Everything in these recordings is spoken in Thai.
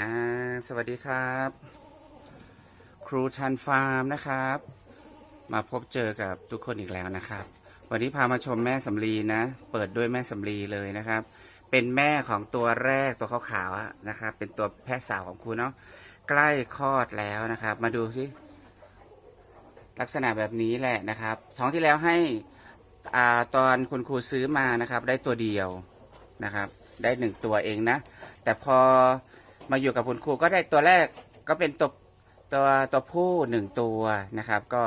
อ่าสวัสดีครับ ครูชันฟาร์มนะครับ มาพบเจอกับทุกคนอีกแล้วนะครับ วันนี้พามาชมแม่สำลีนะ เปิดด้วยแม่สำลีเลยนะครับ เป็นแม่ของตัวแรกตัวขาวๆนะครับ เป็นตัวแพะสาวของครูเนาะใกล้คลอดแล้วนะครับ มาดูสิลักษณะแบบนี้แหละนะครับ ท้องที่แล้วให้อ่าตอนคุณครูซื้อมานะครับ ได้ตัวเดียวนะครับ ได้หนึ่งตัวเองนะ แต่พอ มาอยู่กับคุณครูก็ได้ตัวแรกก็เป็นตัวตัวตัวผู้หนึ่งตัวนะครับ ก็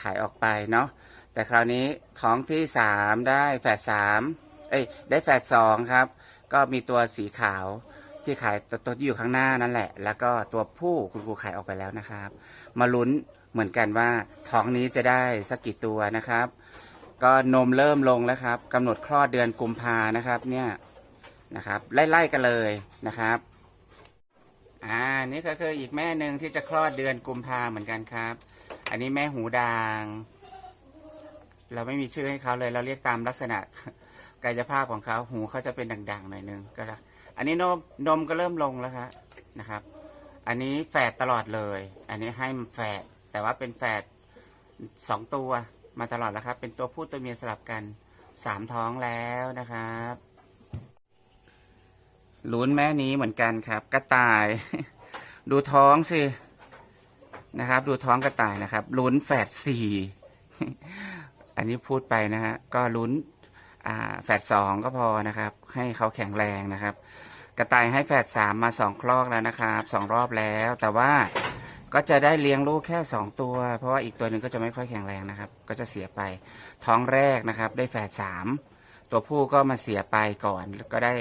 ขายออกไปเนาะแต่คราวนี้ท้องที่สามได้แฝดสามเอ้ยได้แฝดสองครับ ก็มีตัวสีขาวที่ขายตัวตัวที่อยู่ข้างหน้านั่นแหละ แล้วก็ตัวผู้คุณครูขายออกไปแล้วนะครับ มาลุ้นเหมือนกันว่าท้องนี้จะได้สักกี่ตัวนะครับ ก็นมเริ่มลงแล้วครับกำหนดคลอดเดือนกุมภานะครับเนี่ยนะครับ ไล่ๆกันเลยนะครับ อ่า นี่ก็คืออีกแม่หนึ่งที่จะคลอดเดือนกุมภาเหมือนกันครับ อันนี้แม่หูด่าง เราไม่มีชื่อให้เขาเลย เราเรียกตามลักษณะกายภาพของเขา หูเขาจะเป็นด่างๆหน่อยนึงก็แล้วอันนี้นมนมก็เริ่มลงแล้วครับนะครับ อันนี้แฝดตลอดเลย อันนี้ให้แฝดแต่ว่าเป็นแฝดสองตัวมาตลอดแล้วครับ เป็นตัวผู้ตัวเมียสลับกันสามท้องแล้วนะครับ ลุ้นแม่นี้เหมือนกันครับ กระต่าย ดูท้องสินะครับ ดูท้องกระต่ายนะครับ ลุ้นแฝดสี่อันนี้พูดไปนะฮะก็ลุ้นแฝดสองก็พอนะครับ ให้เขาแข็งแรงนะครับ กระต่ายให้แฝดสามมาสองคลอกแล้วนะครับสองรอบแล้ว แต่ว่าก็จะได้เลี้ยงลูกแค่สองตัว เพราะว่าอีกตัวหนึ่งก็จะไม่ค่อยแข็งแรงนะครับ ก็จะเสียไปท้องแรกนะครับ ได้แฝดสามตัวผู้ก็มาเสียไปก่อนก็ได้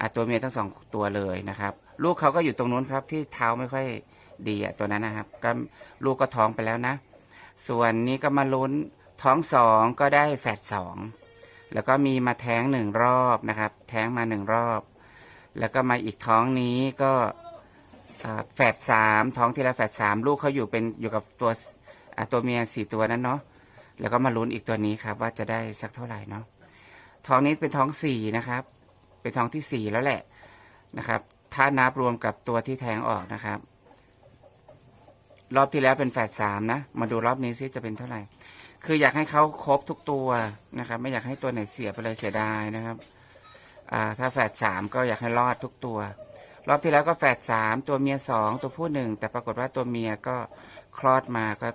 อะตัวเมียทั้งสองตัวเลยนะครับ ลูกเขาก็อยู่ตรงนู้นครับที่เท้าไม่ค่อยดีอะตัวนั้นนะครับ ก็ลูกก็ท้องไปแล้วนะ ส่วนนี้ก็มาลุ้นท้องสองก็ได้แฝดสองแล้วก็มีมาแท้งหนึ่งรอบนะครับ แท้งมาหนึ่งรอบ แล้วก็มาอีกท้องนี้ก็แฝดสามท้องที่แล้วแฝดสามลูกเขาอยู่เป็นอยู่กับตัวอะตัวเมียสี่ตัวนั้นเนาะแล้วก็มาลุ้นอีกตัวนี้ครับว่าจะได้สักเท่าไหร่เนาะท้องนี้เป็นท้องสี่นะครับ เป็นท้องที่สี่แล้วแหละนะครับ ถ้านับรวมกับตัวที่แทงออกนะครับ รอบที่แล้วเป็นแฝดสามนะ มาดูรอบนี้ซิจะเป็นเท่าไหร่ คืออยากให้เขาครบทุกตัวนะครับ ไม่อยากให้ตัวไหนเสียไปเลยเสียดายนะครับ อ่า ถ้าแฝดสามก็อยากให้รอดทุกตัว รอบที่แล้วก็แฝดสามตัวเมียสองตัวผู้หนึ่งแต่ปรากฏว่าตัวเมียก็คลอดมาก็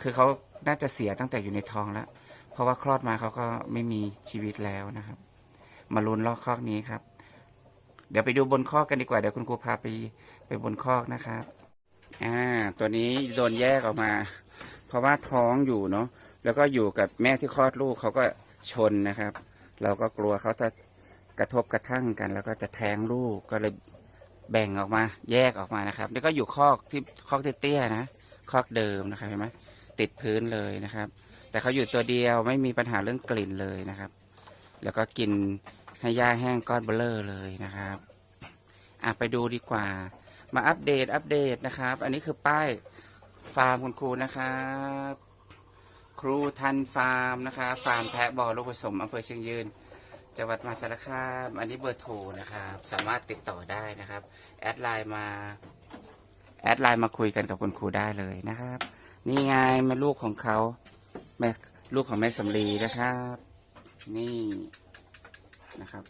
คือเขาน่าจะเสียตั้งแต่อยู่ในท้องแล้ว เพราะว่าคลอดมาเขาก็ไม่มีชีวิตแล้วนะครับ มาลุ้นลอกคอกนี้ครับ เดี๋ยวไปดูบนคอกกันดีกว่า เดี๋ยวคุณครูพาไปไปบนคอกนะครับ อ่า ตัวนี้โดนแยกออกมา เพราะว่าท้องอยู่เนาะ แล้วก็อยู่กับแม่ที่คลอดลูกเขาก็ชนนะครับ เราก็กลัวเขาจะกระทบกระทั่งกัน แล้วก็จะแทงลูกก็เลยแบ่งออกมาแยกออกมานะครับ แล้วก็อยู่คอกที่คอกเตี้ยๆนะ คอกเดิมนะครับเห็นไหมติดพื้นเลยนะครับ แต่เขาอยู่ตัวเดียวไม่มีปัญหาเรื่องกลิ่นเลยนะครับ แล้วก็กิน ให้หญ้าแห้งก้อนเบลเลอร์เลยนะครับอะไปดูดีกว่า มาอัปเดตอัปเดตนะครับ อันนี้คือป้ายฟาร์มคุณครูนะครับ ครูทันฟาร์มนะคะฟาร์มแพะบ่อลูกผสมอำเภอเชียงยืนจังหวัดมหาสารคามอันนี้เบอร์โทรนะครับ สามารถติดต่อได้นะครับ แอดไลน์มา แอดไลน์มาคุยกันกับคุณครูได้เลยนะครับ นี่ไงแม่ลูกของเขาแม่ลูกของแม่สำลีนะครับ นี่ นะครับ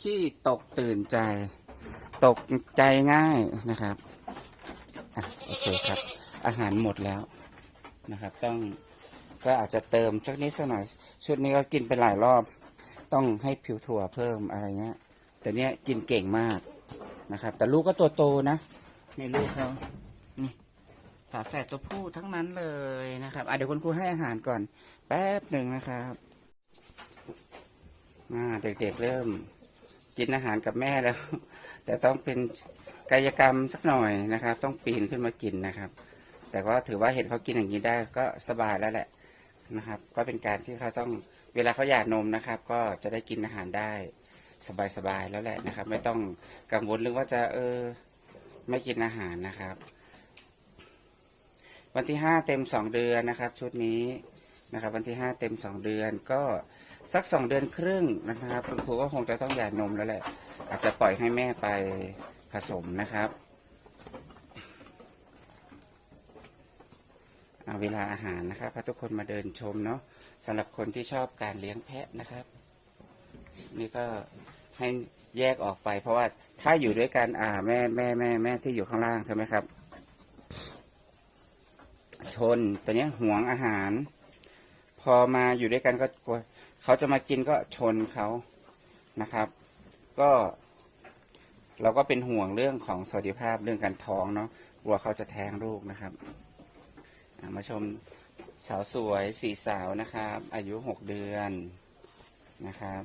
ขี้ตกตื่นใจ ตกใจง่ายนะครับอะโอเคครับ อาหารหมดแล้วนะครับ ต้องก็อาจจะเติมสักนิดสักหน่อย ชุดนี้ก็กินไปหลายรอบ ต้องให้ผิวถั่วเพิ่มอะไรเงี้ย แต่เนี้ยกินเก่งมากนะครับ แต่ลูกก็ตัวโตนะนี่ลูกเขานี่ฝาแฝดตัวผู้ทั้งนั้นเลยนะครับอะเดี๋ยวคุณครูให้อาหารก่อน แป๊บหนึ่งนะครับ เด็กๆเริ่มกินอาหารกับแม่แล้ว แต่ต้องเป็นกายกรรมสักหน่อยนะครับ ต้องปีนขึ้นมากินนะครับ แต่ก็ถือว่าเห็นเขากินอย่างนี้ได้ก็สบายแล้วแหละนะครับ ก็เป็นการที่เขาต้องเวลาเขาอยากนมนะครับ ก็จะได้กินอาหารได้สบายๆแล้วแหละนะครับ ไม่ต้องกังวลเรื่องว่าจะเออไม่กินอาหารนะครับ วันที่ห้าเต็มสองเดือนนะครับ ชุดนี้นะครับ วันที่ห้าเต็มสองเดือนก็ สักสองเดือนครึ่งนะครับ คุณครูก็คงจะต้องหย่านมแล้วแหละ อาจจะปล่อยให้แม่ไปผสมนะครับเเวลาอาหารนะครับพาทุกคนมาเดินชมเนาะสำหรับคนที่ชอบการเลี้ยงแพะนะครับ นี่ก็ให้แยกออกไป เพราะว่าถ้าอยู่ด้วยกันอ่าแม่แม่แม่แม่ที่อยู่ข้างล่างใช่ไหมครับ ชนตัวนี้ห่วงอาหาร พอมาอยู่ด้วยกันก็กลัว เขาจะมากินก็ชนเขานะครับ ก็เราก็เป็นห่วงเรื่องของสวัสดิภาพเรื่องการท้องเนาะกลัวเขาจะแท้งลูกนะครับ มาชมสาวสวยสี่สาวนะครับ อายุหกเดือนนะครับ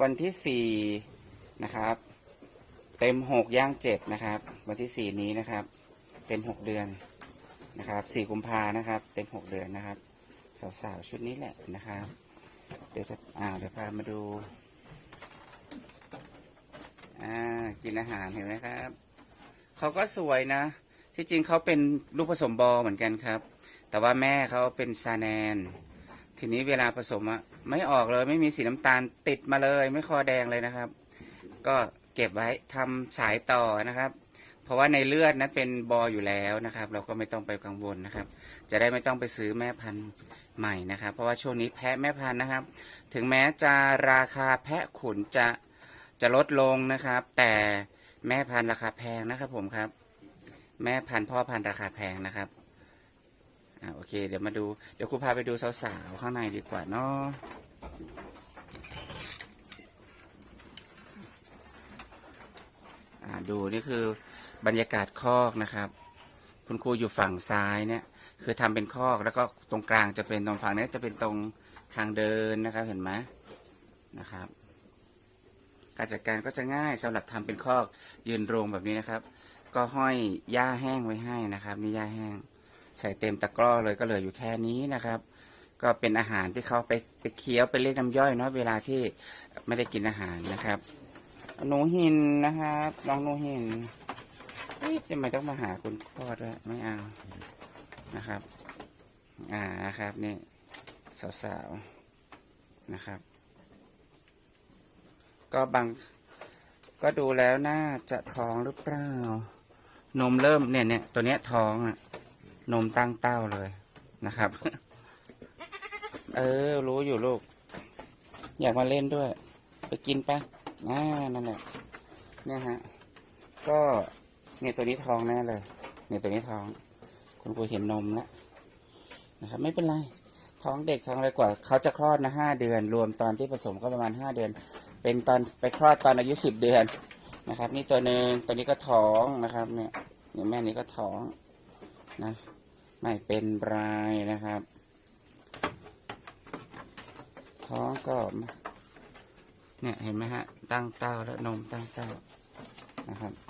วันที่สี่นะครับ เต็มหกย่างเจ็ดนะครับ วันที่สี่นี้นะครับ เต็มหกเดือนนะครับสี่กุมภานะครับ เต็มหกเดือนนะครับ สาวๆชุดนี้แหละนะครับ ดี๋ยวจะอ่าเดี๋ยวพามาดู อ่า กินอาหารเห็นไหมครับ เขาก็สวยนะ ที่จริงเขาเป็นลูกผสมบอเหมือนกันครับ แต่ว่าแม่เขาเป็นซาแนน ทีนี้เวลาผสมอะไม่ออกเลยไม่มีสีน้ำตาลติดมาเลย ไม่คอแดงเลยนะครับ ก็เก็บไว้ทำสายต่อนะครับ เพราะว่าในเลือดนั้นเป็นบออยู่แล้วนะครับ เราก็ไม่ต้องไปกังวลนะครับ จะได้ไม่ต้องไปซื้อแม่พันธุ์ ใหม่นะครับ เพราะว่าช่วงนี้แพะแม่พันธุ์นะครับ ถึงแม้จะราคาแพะขุนจะจะลดลงนะครับ แต่แม่พันธุ์ราคาแพงนะครับผมครับ แม่พันธุ์พ่อพันธุ์ราคาแพงนะครับอ่าโอเค เดี๋ยวมาดูเดี๋ยวครูพาไปดูสาวๆข้างในดีกว่าเนาะอ่าดูนี่คือบรรยากาศคอกนะครับ คุณครูอยู่ฝั่งซ้ายเนี่ย คือทำเป็นคอกแล้วก็ตรงกลางจะเป็นตรงฝั่งนี้จะเป็นตรงทางเดินนะครับ เห็นไหมนะครับ การจัดการก็จะง่ายสำหรับทำเป็นคอกยืนโรงแบบนี้นะครับ ก็ห้อยหญ้าแห้งไว้ให้นะครับ นี่หญ้าแห้ง ใส่เต็มตะกร้อเลยก็เหลืออยู่แค่นี้นะครับ ก็เป็นอาหารที่เขาไปไปเคี้ยวไปเรียกน้ำย่อยเนาะเวลาที่ไม่ได้กินอาหารนะครับหนูหินนะครับน้องหนูหินเอ๊ะทำไมต้องมาหาคุณพ่อด้วยไม่เอา นะครับ อ่านะครับนี่สาวๆนะครับ ก็บางก็ดูแล้วน่าจะท้องหรือเปล่า นมเริ่มเนี่ยเนี่ยตัวเนี้ยท้องอะนมตั้งเต้าเลยนะครับ เออ รู้อยู่ลูก อยากมาเล่นด้วย ไปกินปะอ่านั่นแหละเนี่ยฮะ ก็เนี่ยตัวนี้ท้องแน่เลยเนี่ยตัวนี้ท้อง คุณครูเห็นนมแล้วนะครับ ไม่เป็นไร ท้องเด็กท้องอะไรกว่า เขาจะคลอดนะห้าเดือน รวมตอนที่ผสมก็ประมาณห้าเดือน เป็นตอนไปคลอดตอนอายุสิบเดือนนะครับ นี่ตัวหนึ่งตัวนี้ก็ท้องนะครับ เนี่ยเนี่ยแม่นี้ก็ท้องนะ ไม่เป็นไรนะครับ ท้องก็เนี่ยเห็นไหมฮะ ตั้งเต้าแล้วนมตั้งเต้านะครับ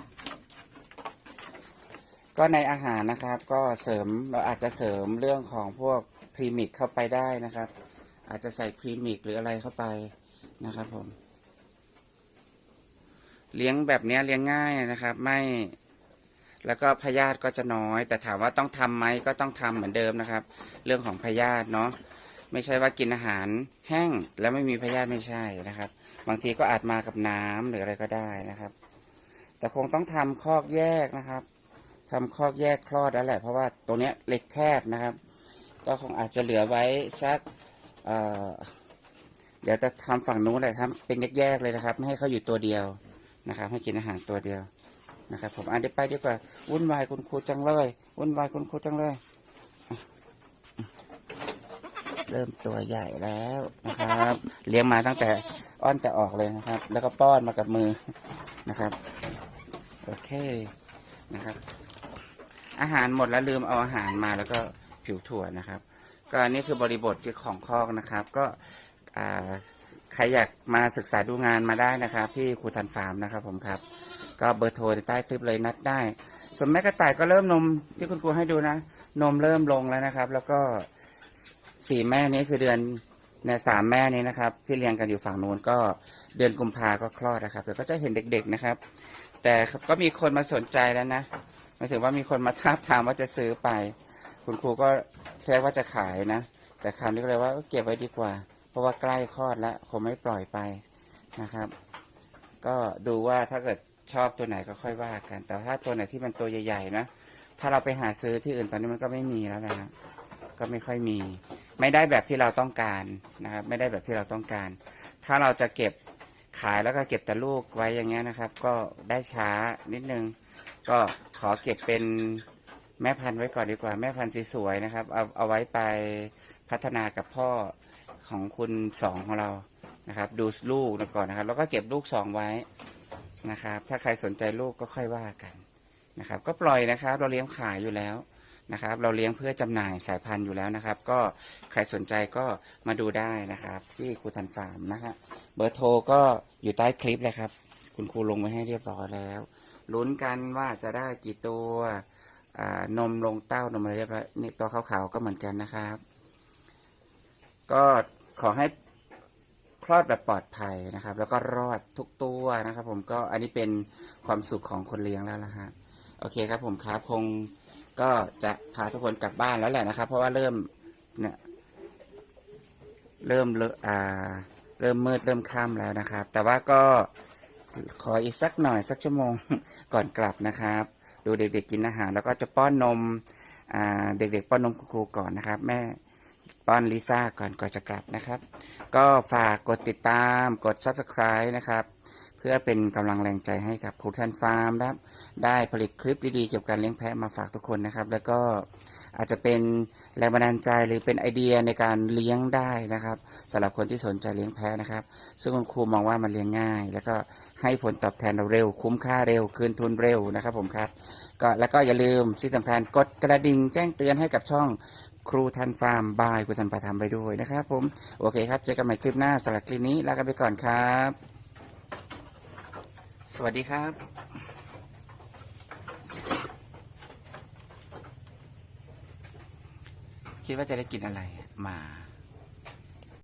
ก็ในอาหารนะครับก็เสริมเราอาจจะเสริมเรื่องของพวกพรีมิกเข้าไปได้นะครับ อาจจะใส่พรีมิกหรืออะไรเข้าไปนะครับผม เลี้ยงแบบนี้เลี้ยงง่ายนะครับ ไม่แล้วก็พยาธิก็จะน้อย แต่ถามว่าต้องทำไหมก็ต้องทำเหมือนเดิมนะครับ เรื่องของพยาธิเนาะไม่ใช่ว่ากินอาหารแห้งแล้วไม่มีพยาธิไม่ใช่นะครับ บางทีก็อาจมากับน้ำหรืออะไรก็ได้นะครับ แต่คงต้องทำคอกแยกนะครับ ทำคอกแยกคลอดแล้วแหละ เพราะว่าตรงเนี้ยเล็กแคบนะครับ ก็คงอาจจะเหลือไว้สักเเดี๋ยวจะทำฝั่งนู้นเลยครับเป็นแยกๆเลยนะครับ ไม่ให้เขาอยู่ตัวเดียวนะครับ ให้กินอาหารตัวเดียวนะครับ ผมอ่านได้ไปดีกว่าวุ่นวายคุณครูจังเลยวุ่นวายคุณครูจังเลย เริ่มตัวใหญ่แล้วนะครับ เลี้ยงมาตั้งแต่อ้อนแต่ออกเลยนะครับ แล้วก็ป้อนมากับมือนะครับ โอเคนะครับ อาหารหมดแล้วลืมเอาอาหารมาแล้วก็ผิวถั่วนะครับ ก็อันนี้คือบริบทของคอกนะครับ ก็ใครอยากมาศึกษาดูงานมาได้นะครับ ที่ครูทันฟาร์มนะครับ ผมครับ ก็เบอร์โทรใต้คลิปเลยนัดได้ ส่วนแม่กระต่ายก็เริ่มนมที่คุณครูให้ดูนะ นมเริ่มลงแล้วนะครับ แล้วก็สี่แม่นี้คือเดือนเนี่ยสามแม่นี้นะครับ ที่เรียงกันอยู่ฝั่งนู้นก็เดือนกุมภาก็คลอดนะครับเดี๋ยวก็จะเห็นเด็ก ๆนะครับ แต่ก็มีคนมาสนใจแล้วนะ หมายถึงว่ามีคนมาท้าบทามว่าจะซื้อไป คุณครูก็แท้ว่าจะขายนะ แต่คราวนี้ก็เลยว่าเก็บไว้ดีกว่า เพราะว่าใกล้คลอดแล้วคงไม่ปล่อยไปนะครับ ก็ดูว่าถ้าเกิดชอบตัวไหนก็ค่อยว่ากัน แต่ถ้าตัวไหนที่มันตัวใหญ่ๆนะถ้าเราไปหาซื้อที่อื่นตอนนี้มันก็ไม่มีแล้วนะฮะก็ไม่ค่อยมี ไม่ได้แบบที่เราต้องการนะครับ ไม่ได้แบบที่เราต้องการ ถ้าเราจะเก็บขายแล้วก็เก็บแต่ลูกไว้อย่างเงี้ยนะครับ ก็ได้ช้านิดนึง ก็ขอเก็บเป็นแม่พันธุ์ไว้ก่อนดีกว่า แม่พันธุ์สวยๆนะครับ เอาเอาไว้ไปพัฒนากับพ่อของคุณสองของเรานะครับ ดูลูกก่อนนะครับ แล้วก็เก็บลูกสองไว้นะครับ ถ้าใครสนใจลูกก็ค่อยว่ากันนะครับ ก็ปล่อยนะครับ เราเลี้ยงขายอยู่แล้วนะครับ เราเลี้ยงเพื่อจำหน่ายสายพันธุ์อยู่แล้วนะครับ ก็ใครสนใจก็มาดูได้นะครับ ที่ครูทันฟาร์มนะฮะเบอร์โทรก็อยู่ใต้คลิปเลยครับ คุณครูลงไว้ให้เรียบร้อยแล้ว ลุ้นกันว่าจะได้กี่ตัวนมลงเต้านมอะไรเรียบร้อยนี่ตัวขาวๆก็เหมือนกันนะครับ ก็ขอให้คลอดแบบปลอดภัยนะครับ แล้วก็รอดทุกตัวนะครับ ผมก็อันนี้เป็นความสุขของคนเลี้ยงแล้วนะฮะโอเคครับ ผมครับคงก็จะพาทุกคนกลับบ้านแล้วแหละนะครับ เพราะว่าเริ่มเนี่ยเริ่มเลอะอ่า เริ่มมืดเริ่มค่ำแล้วนะครับ แต่ว่าก็ ขออีกสักหน่อยสักชั่วโมงก่อนกลับนะครับ ดูเด็กๆกินอาหาร แล้วก็จะป้อนนมเด็กๆป้อนนมครูก่อนนะครับ แม่ป้อนลิซ่าก่อนก่อนจะกลับนะครับ ก็ฝากกดติดตามกด subscribe นะครับ เพื่อเป็นกำลังแรงใจให้กับครูทันฟาร์มนะครับ ได้ผลิตคลิปดีๆเกี่ยวกับการเลี้ยงแพะมาฝากทุกคนนะครับ แล้วก็ อาจจะเป็นแรงบันดาลใจหรือเป็นไอเดียในการเลี้ยงได้นะครับสำหรับคนที่สนใจเลี้ยงแพะนะครับ ซึ่งคุณครูมองว่ามันเลี้ยงง่าย แล้วก็ให้ผลตอบแทนเราเร็ว คุ้มค่าเร็ว คืนทุนเร็วนะครับผมครับก็แล้วก็อย่าลืมที่สำคัญกดกระดิ่งแจ้งเตือนให้กับช่องครูทันฟาร์มบายครูทันประทำไปด้วยนะครับผมโอเคครับเจอกันใหม่คลิปหน้าสำหรับคลิปนี้ลากันไปก่อนครับ สวัสดีครับ คิดว่าจะได้กินอะไรมา